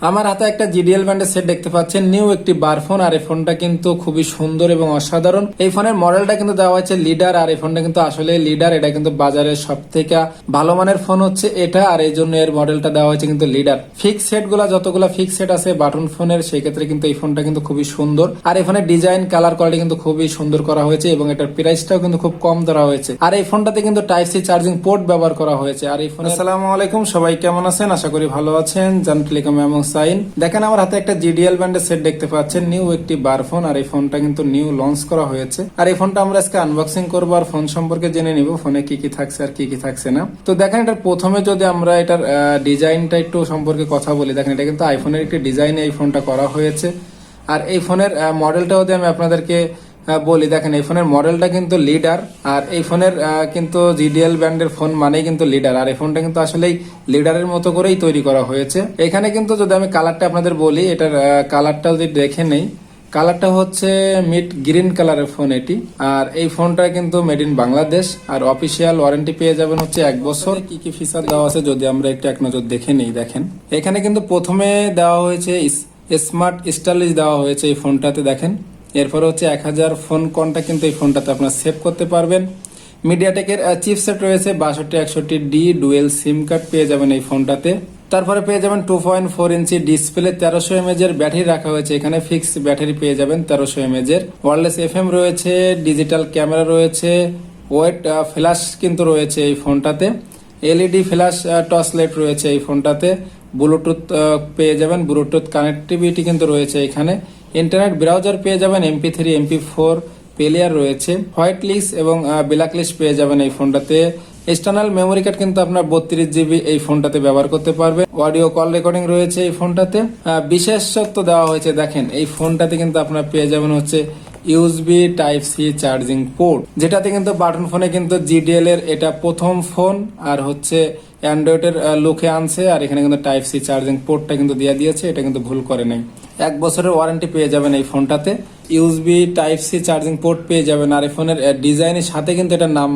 আমার হাতে একটা জিডিএল ব্যান্ডের সেট দেখতে পাচ্ছেন। নিউ একটি বার ফোন, আর এই ফোনটা কিন্তু খুবই সুন্দর এবং অসাধারণ। এই ফোনের মডেলটা কিন্তু দেওয়া হয়েছে লিডার, আর এই ফোনটা কিন্তু আসলে লিডার। এটা কিন্তু বাজারের সব থেকে ভালো মানের ফোন হচ্ছে এটা, আর এই জন্য এর মডেলটা দেওয়া হয়েছে কিন্তু লিডার। ফিক্স সেটগুলা যতগুলো ফিক্স সেট আছে বাটন ফোনের সেই ক্ষেত্রে কিন্তু এই ফোনটা কিন্তু খুবই সুন্দর। আর এই ফোনের ডিজাইন, কালার কোয়ালিটি কিন্তু খুবই সুন্দর করা হয়েছে এবং এটার প্রাইসটাও কিন্তু খুব কম ধরা হয়েছে। আর এই ফোনটাতে কিন্তু টাইপ সি চার্জিং পোর্ট ব্যবহার করা হয়েছে। আর এই ফোন আসসালামু আলাইকুম, সবাই কেমন আছেন? আশা করি ভালো আছেন। জান টেলিকম এবং সাইন। দেখেন আমার হাতে একটা জিডিএল ব্যান্ডের সেট দেখতে পাচ্ছেন। নিউ একটি বার ফোন, আর এই ফোনটা কিন্তু নিউ লঞ্চ করা হয়েছে। আর এই ফোনটা আমরা আজকে আনবক্সিং করব, আর ফোন সম্পর্কে জেনে নিব, ফোনে কি কি থাকছে আর কি কি থাকছে না। তো দেখেন এটার প্রথমে যদি আমরা এটার ডিজাইনটা একটু সম্পর্কে কথা বলি, দেখেন এটা কিন্তু আইফোনের একটি ডিজাইনে এই ফোনটা করা হয়েছে। আর এই ফোনের মডেলটা যদি আমি আপনাদেরকে বলি দেখেন এই ফোনের মডেলটা কিন্তু লিডার আর এই ফোনের কিন্তু জিডিএল ব্র্যান্ডের ফোন মানেই কিন্তু লিডার আর এই ফোনটা কিন্তু আসলেই লিডারের মতো করেই তৈরি করা হয়েছে। এখানে কিন্তু যদি আমি কালারটা আপনাদের বলি এটার কালারটা যদি দেখে নেই কালারটা হচ্ছে মিড গ্রিন কালারের ফোন এটি আর এই ফোনটা কিন্তু মেড ইন বাংলাদেশ আর অফিসিয়াল ওয়ারেন্টি পেয়ে যাবেন হচ্ছে এক বছর। কি কি ফিচার দেওয়া আছে যদি আমরা একটু এক নজর দেখে নেই দেখেন। এখানে কিন্তু প্রথমে দেওয়া হয়েছে স্মার্ট স্টাইলিশ দেওয়া হয়েছে এই ফোনটাতে দেখেন। এরপর হচ্ছে এক হাজার ফোন কনটা কিন্তু এই ফোনটাতে আপনার সেভ করতে পারবেন। মিডিয়াটেকের চিপসেট রয়েছে, বাষট্টি, একষট্টি ডি ডুয়েল সিম কার্ড পেয়ে যাবেন এই ফোনটাতে। তারপরে পেয়ে যাবেন two point four inch display তেরোশো এমএজ এর ব্যাটারি রাখা হয়েছে। এখানে ফিক্স ব্যাটারি পেয়ে যাবেন তেরোশো এমএজ এর। ওয়ারলেস এফ এম রয়েছে ডিজিটাল ক্যামেরা রয়েছে ওয়েট ফ্ল্যাশ কিন্তু রয়েছে এই ফোনটাতে। এলইডি ফ্ল্যাশ টর্চ লাইট রয়েছে এই ফোনটাতে। ব্লুটুথ পেয়ে যাবেন। ব্লুটুথ কানেক্টিভিটি কিন্তু রয়েছে এখানে। ইন্টারনেট ব্রাউজার পেয়ে যাবেন MP three, MP four player রয়েছে। হোয়াইট লিস্ট এবং ব্ল্যাক লিস্ট পেয়ে যাবেন এই ফোনটাতে। এক্সটার্নাল মেমোরি কার্ড কিন্তু আপনার বত্রিশ জিবি এই ফোনটাতে ব্যবহার করতে পারবে। অডিও কল রেকর্ডিং রয়েছে এই ফোনটাতে। বিশেষত্ব দেওয়া হয়েছে, দেখেন, এই ফোনটাতে কিন্তু আপনার পেয়ে যাবেন হচ্ছে USB type C charging port যেটাতে কিন্তু বাটন ফোনে কিন্তু জিডিএল এর এটা প্রথম ফোন আর হচ্ছে অ্যান্ড্রয়েডের লুকে আনছে, আর এখানে কিন্তু টাইপ সি চার্জিং পোর্টটা কিন্তু দিয়ে দিয়েছে, এটা কিন্তু ভুল করে নাই। এক বছরের ওয়ারেন্টি পেয়ে যাবেন এই ফোনটাতে USB type C charging port পেয়ে যাবেন, আর এই ফোনের ডিজাইনের সাথে কিন্তু এটা নাম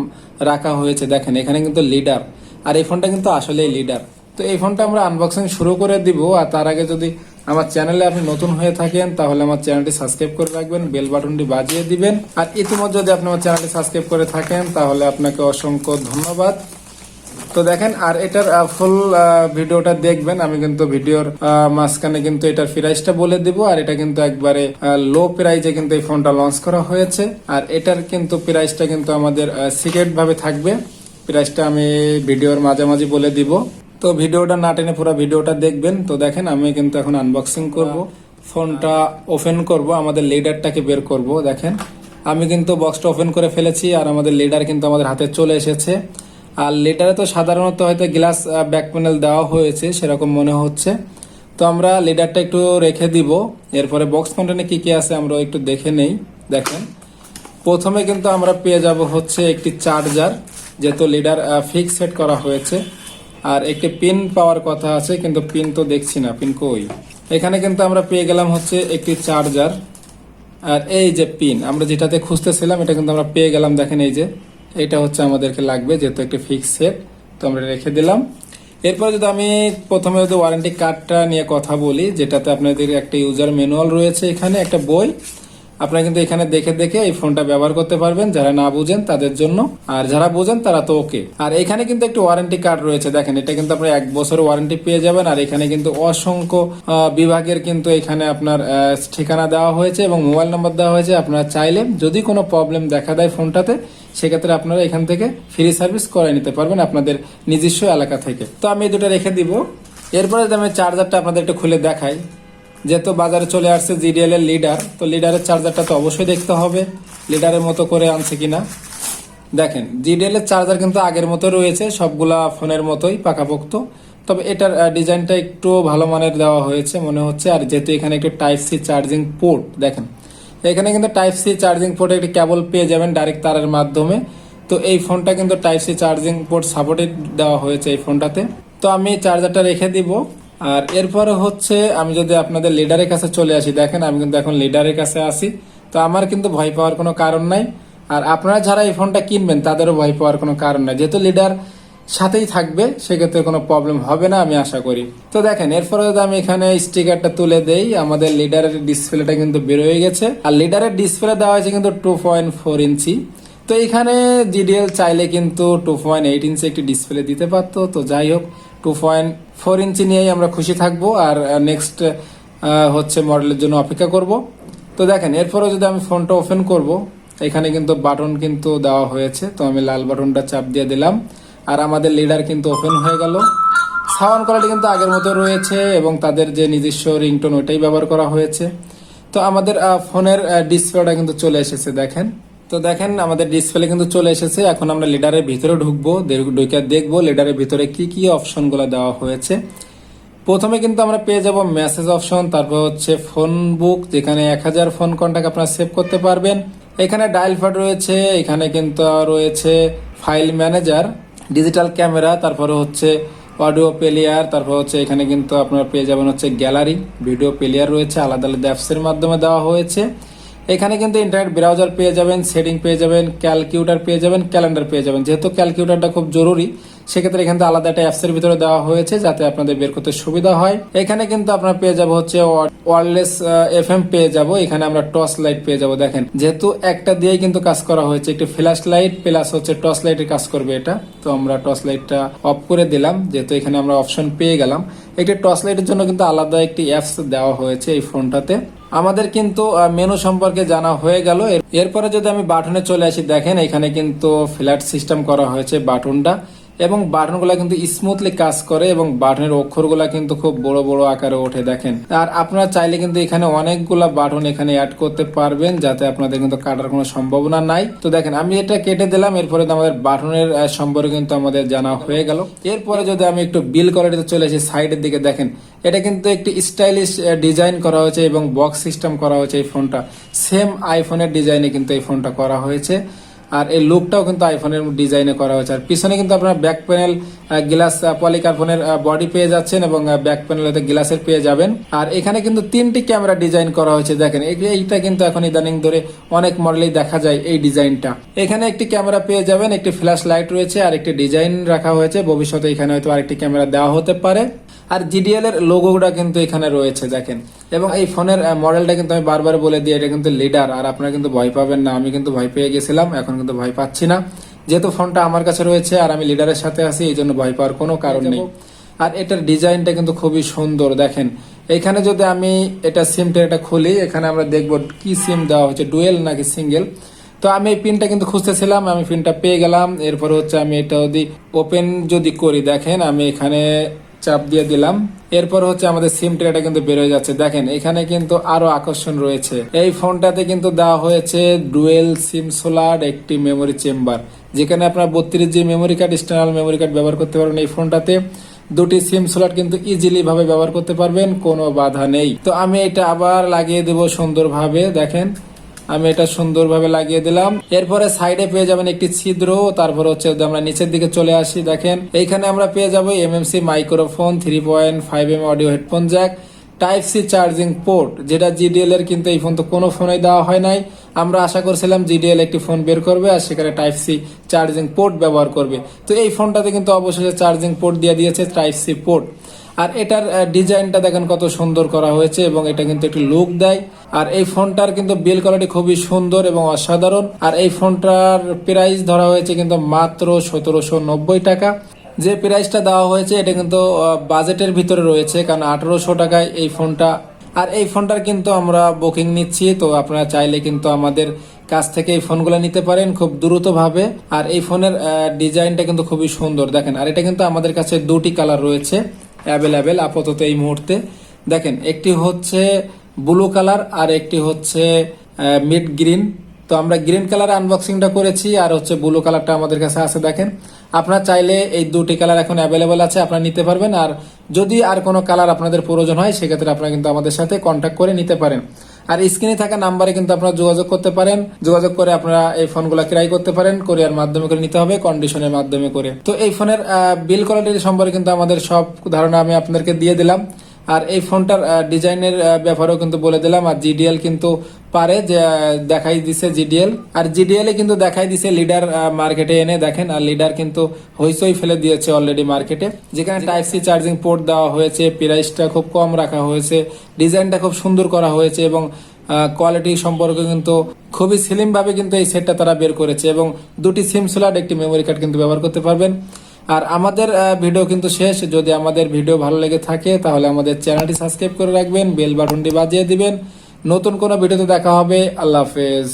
রাখা হয়েছে, দেখেন, এখানে কিন্তু লিডার আর এই ফোনটা কিন্তু আসলেই লিডার তো এই ফোনটা আমরা আনবক্সিং শুরু করে দিব, আর তার আগে যদি আমার চ্যানেলে আপনি নতুন হয়ে থাকেন, তাহলে আমার চ্যানেলটি সাবস্ক্রাইব করে রাখবেন, বেল বাটনটি বাজিয়ে দিবেন। আর ইতিমধ্যে যদি আপনি আমার চ্যানেলটি সাবস্ক্রাইব করে থাকেন, তাহলে আপনাকে অসংখ্য ধন্যবাদ। তো দেখেন, আর এটার ফুল ভিডিওটা দেখবেন, আমি কিন্তু ভিডিওর মাঝখানে কিন্তু এটার প্রাইসটা বলে দিব, আর এটা কিন্তু একবারে লো প্রাইজে কিন্তু এই ফোনটা লঞ্চ করা হয়েছে। আর এটার কিন্তু প্রাইসটা কিন্তু আমাদের সিক্রেট ভাবে থাকবে। প্রাইসটা আমি ভিডিওর মাঝামাঝি বলে দিব। তো ভিডিওটা না টেনে পুরো ভিডিওটা দেখবেন। তো দেখেন আমি কিন্তু এখন আনবক্সিং করব। ফোনটা ওপেন করব আমাদের লিডারটাকে বের করব দেখেন। আমি কিন্তু বক্সটা ওপেন করে ফেলেছি আর আমাদের লিডার কিন্তু আমাদের হাতে চলে এসেছে। আর লিডারে তো সাধারণত হয়তো গ্লাস ব্যাক প্যানেল দেওয়া হয়েছে সেরকম মনে হচ্ছে। তো আমরা লিডারটা একটু রেখে দিব। এরপরে বক্স কন্টেন্টে কি কি আছে আমরা একটু দেখে নেই দেখেন। প্রথমে কিন্তু আমরা পেয়ে যাব হচ্ছে একটি চার্জার যেহেতু লিডার ফিক্স সেট করা হয়েছে। আর একটি পিন পাওয়ার কথা আছে, কিন্তু পিন তো দেখছি না। পিন কই? এখানে কিন্তু আমরা পেয়ে গেলাম হচ্ছে একটি চার্জার আর এই যে পিন আমরা যেটাতে খুঁজতেছিলাম, এটা কিন্তু আমরা পেয়ে গেলাম, দেখেন এই যে। এটা হচ্ছে আমাদেরকে লাগবে, যেহেতু একটি ফিক্স সেট তো আমরা রেখে দিলাম। এরপর যদি আমি প্রথমে যদি ওয়ারেন্টি কার্ডটা নিয়ে কথা বলি, যেটাতে আপনাদের একটা ইউজার ম্যানুয়াল রয়েছে এখানে, একটা বই। আপনারা কিন্তু এখানে দেখে দেখে এই ফোনটা ব্যবহার করতে পারবেন। যারা না বুঝেন তাদের জন্য। আর যারা বুঝেন তারা তো ওকে আর এখানে কিন্তু একটি ওয়ারেন্টি কার্ড রয়েছে। দেখেন, এটা কিন্তু আপনার এক বছরের ওয়ারেন্টি পেয়ে যাবেন। আর এখানে কিন্তু অসংখ্য বিভাগের কিন্তু এখানে আপনার ঠিকানা দেওয়া হয়েছে এবং মোবাইল নাম্বার দেওয়া হয়েছে। আপনারা চাইলে যদি কোনো প্রবলেম দেখা দেয় ফোনটাতে, সেক্ষেত্রে আপনারা এখান থেকে ফ্রি সার্ভিস করে নিতে পারবেন আপনাদের নিজস্ব এলাকা থেকে। তো আমি এই দুটো রেখে দিব। এরপরে আমি চার্জারটা আপনাদের একটু খুলে দেখাই। যেহেতু বাজারে চলে আসছে জিডিএল এর লিডার তো লিডারের চার্জারটা তো অবশ্যই দেখতে হবে লিডারের মতো করে আনছে কিনা। দেখেন জিডিএল এর চার্জার কিন্তু আগের মতো রয়েছে, সবগুলা ফোনের মতোই পাকাপোক্ত। তবে এটার ডিজাইনটা একটু ভালো মানের দেওয়া হয়েছে, মনে হচ্ছে। আর যেহেতু এখানে একটু টাইপ সি চার্জিং পোর্ট দেখেন। এখানে কিন্তু টাইপ সি চার্জিং পোর্টে একটি কেবল পেয়ে যাবেন ডাইরেক্ট তারের মাধ্যমে। তো এই ফোনটা কিন্তু type C charging port supported দেওয়া হয়েছে এই ফোনটাতে। তো আমি চার্জারটা রেখে দিব। আর এরপরে হচ্ছে আমি যদি আপনাদের লিডারের কাছে চলে আসি, দেখেন আমি কিন্তু এখন লিডারের কাছে আসি তো আমার কিন্তু ভয় পাওয়ার কোনো কারণ নাই। আর আপনারা যারা এই ফোনটা কিনবেন, তাদেরও ভয় পাওয়ার কোনো কারণ নাই। যেহেতু লিডার সাথেই থাকবে, সেক্ষেত্রে কোনো প্রবলেম হবে না, আমি আশা করি। তো দেখেন, এরপরে যদি আমি এখানে স্টিকারটা তুলে দেই, আমাদের লিডারের ডিসপ্লেটা কিন্তু বের হয়ে গেছে। আর লিডারের ডিসপ্লে দেওয়া হয়েছে কিন্তু টু পয়েন্ট ফোর ইঞ্চি তো এখানে জিডিএল চাইলে কিন্তু টু পয়েন্ট এইট ইঞ্চি একটি ডিসপ্লে দিতে পারতো। তো যাই হোক টু পয়েন্ট ফোর ইঞ্চি নিয়েই আমরা খুশি থাকব। আর নেক্সট হচ্ছে মডেলের জন্য অপেক্ষা করব। তো দেখেন এরপরে যদি আমি ফোনটা ওপেন করব, এখানে কিন্তু বাটন কিন্তু দেওয়া হয়েছে। তো আমি লাল বাটনটা চাপ দিয়ে দিলাম। আর আমাদের লিডার কিন্তু ওপেন হয়ে গেল। সাউন্ড কোয়ালিটি কিন্তু আগের মতো রয়েছে এবং তাদের যে নিজস্ব রিংটোন ওইটাই ব্যবহার করা হয়েছে। তো আমাদের ফোনের ডিসপ্লেটা কিন্তু চলে এসেছে, দেখেন। তো দেখেন, আমাদের ডিসপ্লে কিন্তু চলে এসেছে। এখন আমরা লিডারের ভিতরে ঢুকবো ঢুকে দেখব লিডারের ভিতরে কি কি অপশনগুলো দেওয়া হয়েছে। প্রথমে কিন্তু আমরা পেয়ে যাব মেসেজ অপশন তারপর হচ্ছে ফোন বুক যেখানে এক হাজার ফোন কন্ট্যাক্ট আপনারা সেভ করতে পারবেন। এখানে ডায়াল প্যাড রয়েছে, এখানে কিন্তু রয়েছে ফাইল ম্যানেজার ডিজিটাল ক্যামেরা তারপরে হচ্ছে অডিও প্লেয়ার তারপর হচ্ছে এখানে কিন্তু আপনারা পেয়ে যাবেন হচ্ছে গ্যালারি ভিডিও প্লেয়ার রয়েছে, আলাদা আলাদা অ্যাপসের মাধ্যমে দেওয়া হয়েছে। এখানে কিন্তু ইন্টারনেট ব্রাউজার পেয়ে যাবেন সেটিং পেয়ে যাবেন ক্যালকুলেটর পেয়ে যাবেন ক্যালেন্ডার পেয়ে যাবেন। যেহেতু ক্যালকুলেটরটা খুব জরুরি, সেক্ষেত্রে এখানে আলাদা একটা অ্যাপসের ভিতরে দেওয়া হয়েছে যাতে আপনাদের বের করতে সুবিধা হয়। এখানে কিন্তু আপনার পেয়ে যাব হচ্ছে ওয়ারলেস এফ এম পেয়ে যাব। এখানে আমরা টর্চ লাইট পেয়ে যাব, দেখেন। যেহেতু একটা দিয়েই কিন্তু কাজ করা হয়েছে, একটি ফ্ল্যাশ লাইট প্লাস হচ্ছে টর্চ লাইটের কাজ করবে এটা। তো আমরা টর্চ লাইটটা অফ করে দিলাম, যেহেতু এখানে আমরা অপশন পেয়ে গেলাম। একটি টর্চ লাইটের জন্য কিন্তু আলাদা একটি অ্যাপস দেওয়া হয়েছে এই ফোনটাতে আমাদের কিন্তু মেনু সম্পর্কে জানা হয়ে গেল। এরপরে যদি আমি বাটনে চলে আসি, দেখেন এখানে কিন্তু ফ্ল্যাট সিস্টেম করা হয়েছে বাটনটা এবং বাটনগুলো কিন্তু স্মুথলি কাজ করে এবং বাটনের অক্ষরগুলো কিন্তু খুব বড় বড় আকারে ওঠে দেখেন। আর আপনারা চাইলে কিন্তু এখানে অনেকগুলা বাটন এখানে অ্যাড করতে পারবেন যাতে আপনাদের কিন্তু কাটার কোনো সম্ভাবনা নাই। তো দেখেন, আমি এটা কেটে দিলাম, এরপরে আমাদের বাটনের সম্পর্কে কিন্তু আমাদের জানা হয়ে গেল। এরপরে যদি আমি একটু বিল কোয়ালিটিতে চলে আসি সাইডের দিকে, দেখেন, এটা কিন্তু একটি স্টাইলিশ ডিজাইন করা হয়েছে এবং বক্স সিস্টেম করা হয়েছে এই ফোনটা সেম আইফোনের ডিজাইনে কিন্তু এই ফোনটা করা হয়েছে। আর এই লুকটাও কিন্তু আইফোনের ডিজাইনে করা হয়েছে। আর পিছনে কিন্তু আপনার ব্যাক প্যানেল গ্লাস পলিকার্বনের বডি পেয়ে যাচ্ছেন এবং ব্যাক প্যানেল গ্লাসের পেয়ে যাবেন। আর এখানে কিন্তু তিনটি ক্যামেরা ডিজাইন করা হয়েছে, দেখেন। এই- এইটা কিন্তু এখন ইদানিং ধরে অনেক মডেলেই দেখা যায় এই ডিজাইনটা এখানে একটি ক্যামেরা পেয়ে যাবেন, একটি ফ্ল্যাশ লাইট রয়েছে আর একটি ডিজাইন রাখা হয়েছে। ভবিষ্যতে এখানে হয়তো আরেকটি ক্যামেরা দেওয়া হতে পারে। আর জিডিএল এর লোগোটা কিন্তু এখানে রয়েছে, দেখেন। এবং এই ফোনের মডেলটা কিন্তু আমি বারবার বলে দিই, এটা কিন্তু লিডার আর আপনারা কিন্তু ভয় পাবেন না, আমি কিন্তু ভয় পেয়ে গেছিলাম, এখন কিন্তু ভয় পাচ্ছি না। যেহেতু ফোনটা আমার কাছে রয়েছে আর আমি লিডারের সাথে আছি, এই জন্য ভয় পাওয়ার কোনো কারণ নেই। আর এটার ডিজাইনটা কিন্তু খুবই সুন্দর, দেখেন। এখানে যদি আমি এটা সিমটা এটা খুলি, এখানে আমরা দেখব কি সিম দেওয়া হচ্ছে ডুয়েল নাকি সিঙ্গেল তো আমি এই পিনটা কিন্তু খুঁজতেছিলাম, আমি পিনটা পেয়ে গেলাম। এরপরে হচ্ছে আমি এটা যদি ওপেন যদি করি, দেখেন, আমি এখানে চাপ দিয়ে দিলাম। এরপর হচ্ছে আমাদের সিম ট্রেটা কিন্তু বের হয়ে যাচ্ছে। দেখেন, এখানে কিন্তু আরও আকর্ষণ রয়েছে। এই ফোনটাতে কিন্তু দেওয়া হয়েছে ডুয়েল সিম সোলার একটি মেমোরি চেম্বার। যেখানে আপনার বত্রিশ G memory card external memory card ব্যবহার করতে পারবেন এই ফোনটাতে। দুটি সিম স্লট কিন্তু ইজিলি ভাবে ব্যবহার করতে পারবেন, কোনো বাধা নেই। তো আমি এটা আবার লাগিয়ে দেব সুন্দরভাবে। দেখেন আমি এটা সুন্দরভাবে লাগিয়ে দিলাম। এরপরে সাইডে পেয়ে যাবেন একটি ছিদ্র, তারপর হচ্ছে আমরা নিচের দিকে চলে আসি, দেখেন। এইখানে আমরা পেয়ে যাব MMC microphone three point five M audio headphone jack type C charging port যেটা জিডিএল এর কিন্তু এই ফোন তো কোনো ফোনে দেওয়া হয় নাই। আমরা আশা করছিলাম জিডিএল একটি ফোন বের করবে আর সেখানে টাইপ সি চার্জিং পোর্ট ব্যবহার করবে। তো এই ফোনটাতে কিন্তু অবশেষে চার্জিং পোর্ট দিয়ে দিয়েছে টাইপ সি পোর্ট আর এটার ডিজাইনটা দেখেন কত সুন্দর করা হয়েছে এবং এটা কিন্তু একটি লুক দেয়। আর এই ফোনটার কিন্তু বিল কোয়ালিটি খুবই সুন্দর এবং অসাধারণ। আর এই ফোনটার প্রাইস ধরা হয়েছে কিন্তু মাত্র সতেরোশো নব্বই টাকা। যে প্রাইসটা দেওয়া হয়েছে, এটা কিন্তু বাজেটের ভিতরে রয়েছে, কারণ আঠারোশো টাকায় এই ফোনটা। আর এই ফোনটার কিন্তু আমরা বুকিং নিচ্ছি, তো আপনারা চাইলে কিন্তু আমাদের কাছ থেকে এই ফোনগুলো নিতে পারেন খুব দ্রুতভাবে। আর এই ফোনের ডিজাইনটা কিন্তু খুবই সুন্দর। দেখেন, আর এটা কিন্তু আমাদের কাছে দুটি কালার রয়েছে। অ্যাভেলেবেল আপাতত এই মুহূর্তে। দেখেন, একটি হচ্ছে ব্লু কালার আর একটি হচ্ছে মিড গ্রিন তো আমরা গ্রিন কালার আনবক্সিংটা করেছি আর হচ্ছে ব্লু কালারটা আমাদের কাছে আছে, দেখেন। আপনারা চাইলে এই দুটি কালার এখন অ্যাভেলেবেল আছে, আপনারা নিতে পারবেন। আর যদি আর কোনো কালার আপনাদের প্রয়োজন হয়, সেক্ষেত্রে আপনারা কিন্তু আমাদের সাথে কন্ট্যাক্ট করে নিতে পারেন। আর স্ক্রিনে থাকা নাম্বারে কিন্তু আপনারা যোগাযোগ করতে পারেন। যোগাযোগ করে আপনারা এই ফোনগুলো ক্রাই করতে পারেন, কোরিয়ার মাধ্যমে করে নিতে হবে কন্ডিশনের মাধ্যমে করে। তো এই ফোনের বিল কোয়ালিটি সম্পর্কে কিন্তু আমাদের সব ধারণা আমি আপনাদেরকে দিয়ে দিলাম। আর এই ফোনটার ডিজাইনের ব্যাপারেও কিন্তু বলে দিলাম। আর জিডিএল কিন্তু পারে, যে দেখাই দিছে জিডিএল আর জিডিএল এ কিন্তু দেখাই দিছে লিডার মার্কেটে এনে দেখেন। আর লিডার কিন্তু হইচই ফেলে দিয়েছে অলরেডি মার্কেটে যেখানে টাইপ সি চার্জিং পোর্ট দেওয়া হয়েছে প্রাইসটা খুব কম রাখা হয়েছে ডিজাইনটা খুব সুন্দর করা হয়েছে এবং কোয়ালিটি সম্পর্কে কিন্তু খুবই স্লিম ভাবে কিন্তু এই সেটটা তারা বের করেছে এবং দুটি সিম স্লট একটি মেমোরি কার্ড কিন্তু ব্যবহার করতে পারবেন। আর আমাদের ভিডিও কিন্তু শেষ। যদি আমাদের ভিডিও ভালো লেগে থাকে, তাহলে আমাদের চ্যানেলটি সাবস্ক্রাইব করে রাখবেন, বেল বাটনটি বাজিয়ে দিবেন। নতুন কোনো ভিডিওতে দেখা হবে। আল্লাহ হাফেজ।